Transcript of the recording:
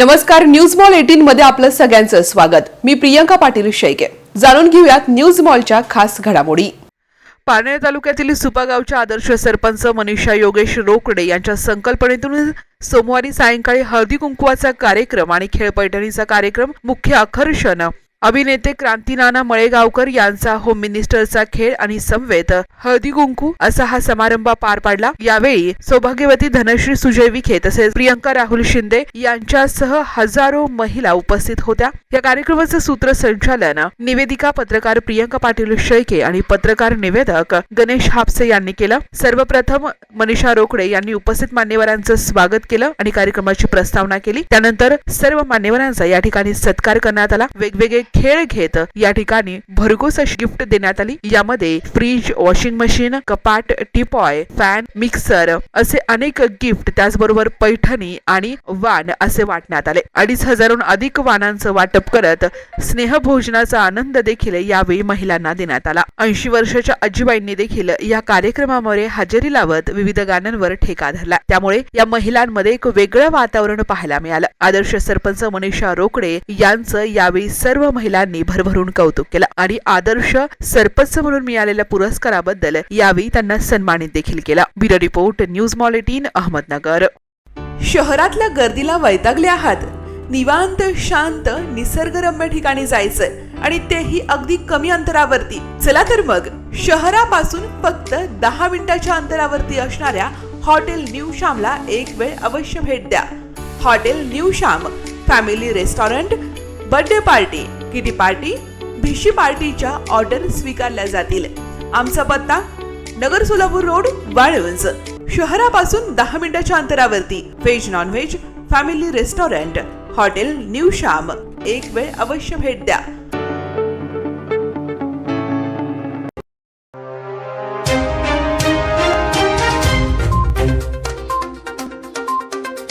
नमस्कार news mall eighteen मध्ये आपलं सगळ्यांचं स्वागत. मी प्रियंका पाटील शेळके. जाणून घेऊयात न्यूज मॉलच्या खास घडामोडी. पारनेर तालुक्यातील सुपागावच्या आदर्श सरपंच मनीषा योगेश रोकडे यांच्या संकल्पनेतून सोमवारी सायंकाळी हळदी कुंकवाचा कार्यक्रम आणि खेळ पैठणीचा कार्यक्रम मुख्य आकर्षण. अभिनेते क्रांतीनाना मळेगावकर यांचा होम मिनिस्टरचा खेळ आणि समवेत हळदी कुंकू असा हा समारंभ पार पाडला. यावेळी सौभाग्यवती धनश्री सुजय विखे तसेच प्रियंका राहुल शिंदे यांच्यासह हजारो महिला उपस्थित होत्या. या कार्यक्रमाचं सूत्रसंचालन निवेदिका पत्रकार प्रियंका पाटील शेळके आणि पत्रकार निवेदक गणेश हापसे यांनी केलं. सर्वप्रथम मनीषा रोकडे यांनी उपस्थित मान्यवरांचं स्वागत केलं आणि कार्यक्रमाची प्रस्तावना केली. त्यानंतर सर्व मान्यवरांचा या ठिकाणी सत्कार करण्यात आला. वेगवेगळे खेळ घेत या ठिकाणी भरघोस गिफ्ट देण्यात आली. यामध्ये फ्रीज वॉशिंग मशीन कपाट टिपॉय फॅन मिक्सर असे अनेक गिफ्ट त्याचबरोबर पैठणी आणि वाण असे वाटण्यात आले. अडीच हजारहून अधिक वाणांचं वाटप करत स्नेहभोजनाचा आनंद देखील यावेळी महिलांना देण्यात आला. ऐंशी वर्षाच्या आजीबाईंनी देखील या कार्यक्रमामुळे हजेरी लावत विविध गाण्यांवर ठेका धरला. त्यामुळे या महिलांमध्ये एक वेगळं वातावरण पाहायला मिळालं. आदर्श सरपंच मनीषा रोकडे यांचं यावेळी सर्व महिलांनी भरभरून कौतुक केलं आणि आदर्श सरपंच म्हणून मिळालेल्या पुरस्काराबद्दल यावेळी त्यांना सन्मानित देखील केला. ब्युरो रिपोर्ट न्यूज मॉलेटीन अहमदनगर. शहरातल्या गर्दीला वैतागले आहात. निवांत शांत निसर्गरम्य ठिकाणी जायचंय आणि तेही अगदी कमी अंतरावरती. चला तर मग शहरापासून फक्त दहा मिनिटाच्या अंतरावरती असणाऱ्या हॉटेल न्यू श्यामला एक वेळ अवश्य भेट द्या. Hotel new Shyam family restaurant birthday party. किती पार्टी? भिशी पार्टीच्या ऑर्डर स्वीकारल्या जातील. आमचा पत्ता नगर सोलापूर रोड वाळवंज. शहरापासून दहा मिनिटाच्या अंतरावरती. Veg non veg family restaurant hotel new Shyam. एक वेळ अवश्य भेट द्या.